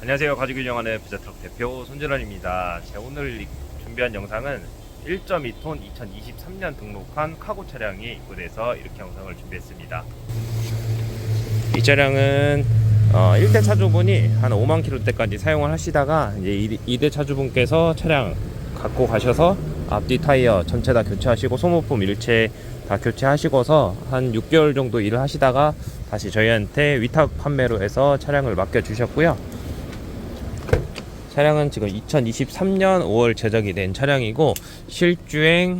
안녕하세요. 가족 운영하는 부자트럭 대표 손재란입니다. 제가 오늘 이- 준비한 영상은 1.2톤 2023년 등록한 카고 차량이 입고돼서 이렇게 영상을 준비했습니다. 이 차량은 어, 1대 차주분이 한 5만 킬로대까지 사용을 하시다가 이제 2대 차주분께서 차량 갖고 가셔서 앞뒤 타이어 전체 다 교체하시고 소모품 일체 다 교체하시고서 한 6개월 정도 일을 하시다가 다시 저희한테 위탁 판매로 해서 차량을 맡겨 주셨고요. 차량은 지금 2023년 5월 제작이 된 차량이고 실주행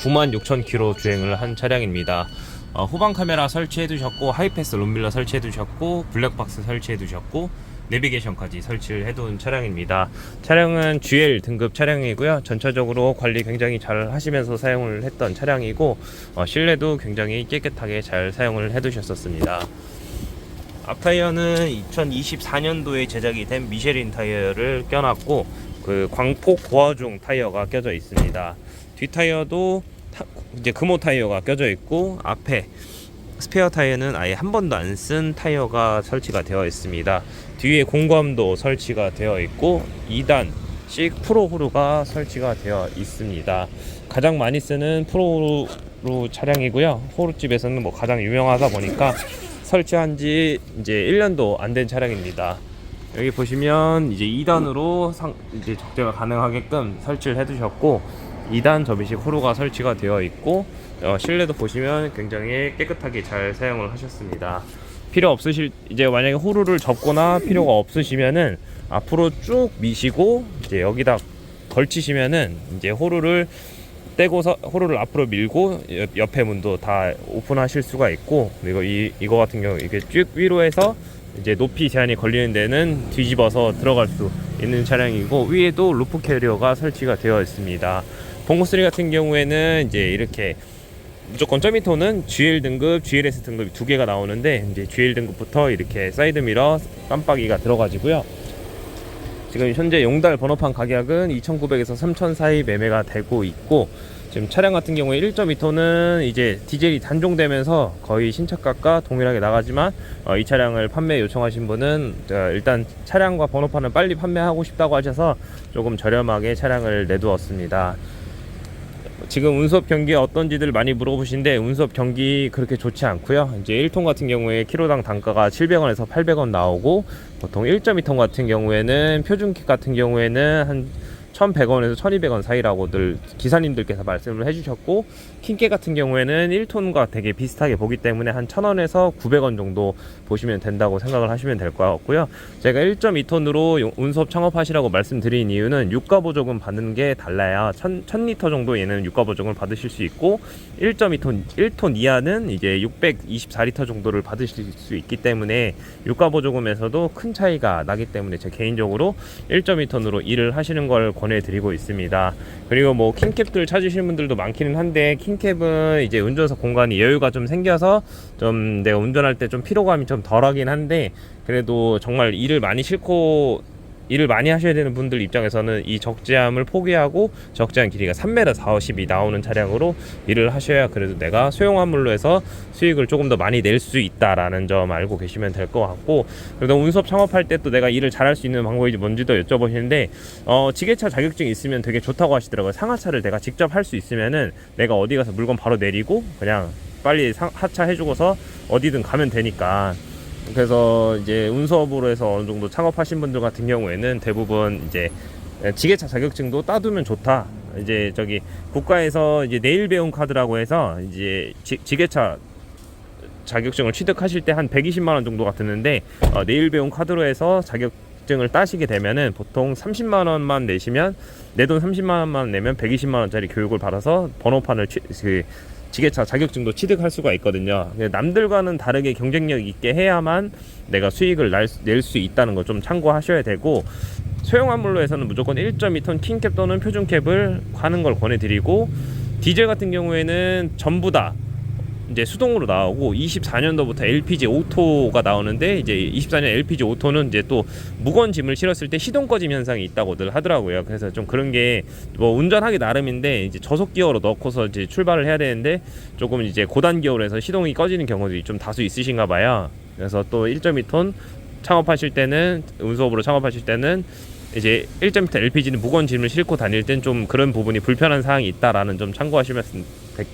9만 6천 킬로 주행을 한 차량입니다. 어, 후방 카메라 설치해 두셨고 하이패스 룸밀러 설치해 두셨고 블랙박스 설치해 두셨고 내비게이션까지 설치를 해둔 차량입니다. 차량은 GL 등급 차량이고요. 전체적으로 관리 굉장히 잘 하시면서 사용을 했던 차량이고 어, 실내도 굉장히 깨끗하게 잘 사용을 해두셨었습니다. 앞타이어는 2024년도에 제작이 된 미쉐린 타이어를 껴놨고 그 광폭 고화중 타이어가 껴져 있습니다. 뒷 타이어도 타- 이제 금호 타이어가 껴져 있고 앞에 스페어 타이어는 아예 한 번도 안 쓴 타이어가 설치가 되어 있습니다. 뒤에 공구함도 설치가 되어 있고 2단씩 프로 후루가 설치가 되어 있습니다. 가장 많이 쓰는 프로 후루 차량이고요. 호루집에서는 뭐 가장 유명하다 보니까 설치한 지 이제 1년도 안 된 차량입니다. 여기 보시면 이제 2단으로 상, 이제 적재가 가능하게끔 설치를 해두셨고 2단 접이식 호루가 설치가 되어 있고 어, 실내도 보시면 굉장히 깨끗하게 잘 사용을 하셨습니다. 필요 없으실 이제 만약에 호루를 접거나 필요가 없으시면은 앞으로 쭉 미시고 이제 여기다 걸치시면은 이제 호루를 떼고서 호루를 앞으로 밀고 옆- 옆에 문도 다 오픈하실 수가 있고 그리고 이 이거 같은 경우 이게 쭉 위로 해서 이제 높이 제한이 걸리는 데는 뒤집어서 들어갈 수 있는 차량이고 위에도 루프 캐리어가 설치가 되어 있습니다. 봉고3 같은 경우에는 이제 이렇게 무조건 점미터는 GL 등급, GLS 등급이 두 개가 나오는데 이제 GL 등급부터 이렇게 사이드 미러 깜빡이가 들어가지고요. 지금 현재 용달 번호판 가격은 2,900에서 3,000 사이 매매가 되고 있고 지금 차량 같은 경우에 1.2톤은 이제 디젤이 단종되면서 거의 신차가가 동일하게 나가지만 어, 이 차량을 판매 요청하신 분은 어, 일단 차량과 번호판을 빨리 판매하고 싶다고 하셔서 조금 저렴하게 차량을 내두었습니다. 지금 운수업 경기 어떤지들 많이 물어보시는데 운수업 경기 그렇게 좋지 않고요. 이제 1톤 같은 경우에 키로당 단가가 700원에서 800원 나오고 보통 1.2톤 같은 경우에는 표준킥 같은 경우에는 한 1,100원에서 1,200원 사이라고들 기사님들께서 말씀을 해주셨고 킹깨 같은 경우에는 1톤과 되게 비슷하게 보기 때문에 한 1,000원에서 900원 정도 보시면 된다고 생각을 하시면 될 것 같고요. 제가 1.2톤으로 운수업 창업하시라고 말씀드린 이유는 유가 보조금 받는 게 달라야 1,000, 1,000리터 정도 얘는 유가 보조금을 받으실 수 있고 1.2톤 1톤 이하는 이제 624리터 정도를 받으실 수 있기 때문에 유가 보조금에서도 큰 차이가 나기 때문에 제 개인적으로 1.2톤으로 일을 하시는 걸 권 해드리고 있습니다. 그리고 뭐 킹캡들 찾으시는 분들도 많기는 한데 킹캡은 이제 운전석 공간이 여유가 좀 생겨서 좀 내가 운전할 때 좀 피로감이 좀 덜하긴 한데 그래도 정말 일을 많이 싫고 일을 많이 하셔야 되는 분들 입장에서는 이 적재함을 포기하고 적재함 길이가 3m 40이 나오는 차량으로 일을 하셔야 그래도 내가 소형 화물로 해서 수익을 조금 더 많이 낼 수 있다라는 점 알고 계시면 될 것 같고 그래도 운수업 창업할 때 또 내가 일을 잘할 수 있는 방법이 뭔지도 여쭤보시는데 어, 지게차 자격증이 있으면 되게 좋다고 하시더라고요. 상하차를 내가 직접 할 수 있으면은 내가 어디 가서 물건 바로 내리고 그냥 빨리 상, 하차 해주고서 어디든 가면 되니까 그래서 이제 운수업으로 해서 어느 정도 창업하신 분들 같은 경우에는 대부분 이제 지게차 자격증도 따두면 좋다. 이제 저기 국가에서 이제 내일 배움 카드라고 해서 이제 지, 지게차 자격증을 취득하실 때 한 120만 원 정도가 드는데 어, 내일 배움 카드로 해서 자격증을 따시게 되면은 보통 30만 원만 내시면 내 돈 30만 원만 내면 120만 원짜리 교육을 받아서 번호판을 취, 그 지게차 자격증도 취득할 수가 있거든요. 남들과는 다르게 경쟁력 있게 해야만 내가 수익을 낼 수 있다는 거좀 참고하셔야 되고 소형 화물로 해서는 무조건 1.2톤 킹캡 또는 표준캡을 하는 걸 권해드리고 디젤 같은 경우에는 전부 다 이제 수동으로 나오고 24년도부터 LPG 오토가 나오는데 이제 24년 LPG 오토는 이제 또 무거운 짐을 실었을 때 시동 꺼짐 현상이 있다고들 하더라고요. 그래서 좀 그런 게 뭐 운전하기 나름인데 이제 저속 기어로 넣고서 이제 출발을 해야 되는데 조금 이제 고단 기어로 해서 시동이 꺼지는 경우들이 좀 다수 있으신가 봐요. 그래서 또 1.2톤 창업하실 때는 운수업으로 창업하실 때는 이제 1.2톤 LPG는 무거운 짐을 싣고 다닐 땐 좀 그런 부분이 불편한 사항이 있다라는 점 참고하시면 되-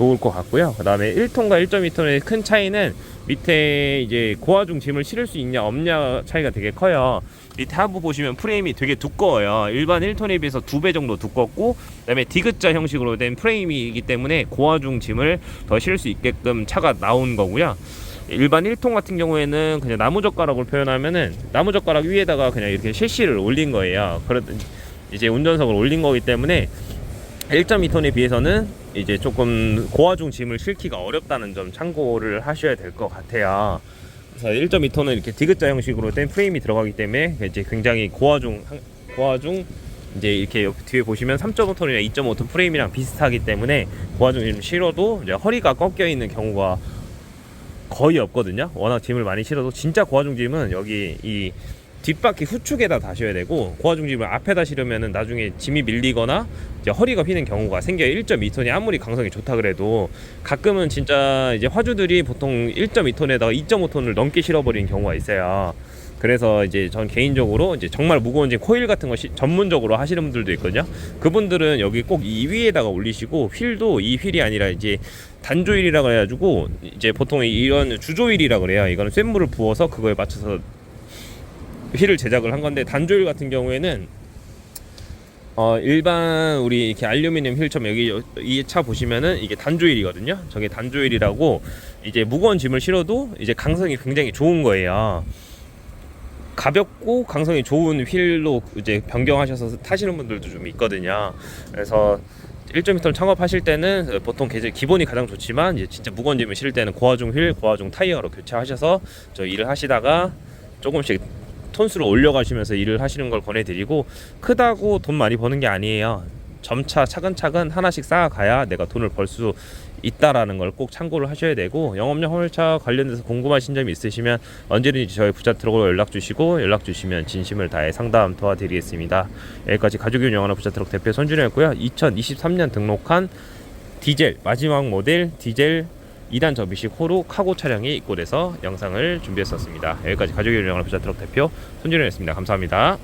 좋을 것 같고요. 그 다음에 1톤과 1.2톤의 큰 차이는 밑에 이제 고화중 짐을 실을 수 있냐 없냐 차이가 되게 커요. 밑에 하부 보시면 프레임이 되게 두꺼워요. 일반 1톤에 비해서 두 배 정도 두껍고 그다음에 디귿자 형식으로 된 프레임이기 때문에 고화중 짐을 더 실을 수 있게끔 차가 나온 거고요. 일반 1톤 같은 경우에는 그냥 나무젓가락으로 표현하면은 나무젓가락 위에다가 그냥 이렇게 실시를 올린 거예요. 그런 이제 운전석을 올린 거기 때문에 1.2톤에 비해서는 이제 조금 고화중 짐을 실기가 어렵다는 점 참고를 하셔야 될 것 같아요. 그래서 1.2톤은 이렇게 디귿자 형식으로 된 프레임이 들어가기 때문에 이제 굉장히 고화중 고화중 이제 이렇게 옆 뒤에 보시면 3.5톤이나 2.5톤 프레임이랑 비슷하기 때문에 고화중 짐 실어도 이제 허리가 꺾여 있는 경우가 거의 없거든요. 워낙 짐을 많이 실어도 진짜 고화중 짐은 여기 이 뒷바퀴 후축에다 다셔야 되고 고화중 짐을 앞에다 실으면은 나중에 짐이 밀리거나 이제 허리가 휘는 경우가 생겨요. 1.2톤이 아무리 강성이 좋다 그래도 가끔은 진짜 이제 화주들이 보통 1.2톤에다가 2.5톤을 넘게 실어버리는 경우가 있어요. 그래서 이제 전 개인적으로 이제 정말 무거운 짐 코일 같은 거 시- 전문적으로 하시는 분들도 있거든요. 그분들은 여기 꼭 이 위에다가 올리시고 휠도 이 휠이 아니라 이제 단조일이라 그래가지고 이제 보통 이런 주조일이라 그래요. 이거는 쇳물을 부어서 그거에 맞춰서 휠을 제작을 한 건데 단조일 같은 경우에는 어 일반 우리 이렇게 알루미늄 휠처럼 여기 이 차 보시면은 이게 단조일이거든요. 저게 단조일이라고 이제 무거운 짐을 실어도 이제 강성이 굉장히 좋은 거예요. 가볍고 강성이 좋은 휠로 이제 변경하셔서 타시는 분들도 좀 있거든요. 그래서 1.2톤 창업하실 때는 보통 기본이 가장 좋지만 이제 진짜 무거운 짐을 실을 때는 고화중 휠, 고화중 타이어로 교체하셔서 저 일을 하시다가 조금씩 톤수를 올려가시면서 일을 하시는 걸 권해드리고 크다고 돈 많이 버는 게 아니에요. 점차 차근차근 하나씩 쌓아가야 내가 돈을 벌 수 있다라는 걸 꼭 참고를 하셔야 되고 영업용 화물차 관련돼서 궁금하신 점이 있으시면 언제든지 저희 부자 트럭으로 연락 주시고 연락 주시면 진심을 다해 상담 도와드리겠습니다. 여기까지 가족이 운영하는 부자 트럭 대표 손준호였고요. 2023년 등록한 디젤 마지막 모델 디젤 2단 접이식 호루 카고 차량이 입고돼서 영상을 준비했었습니다. 여기까지 가족이 운영하는 부자 트럭 대표 손준호였습니다. 감사합니다.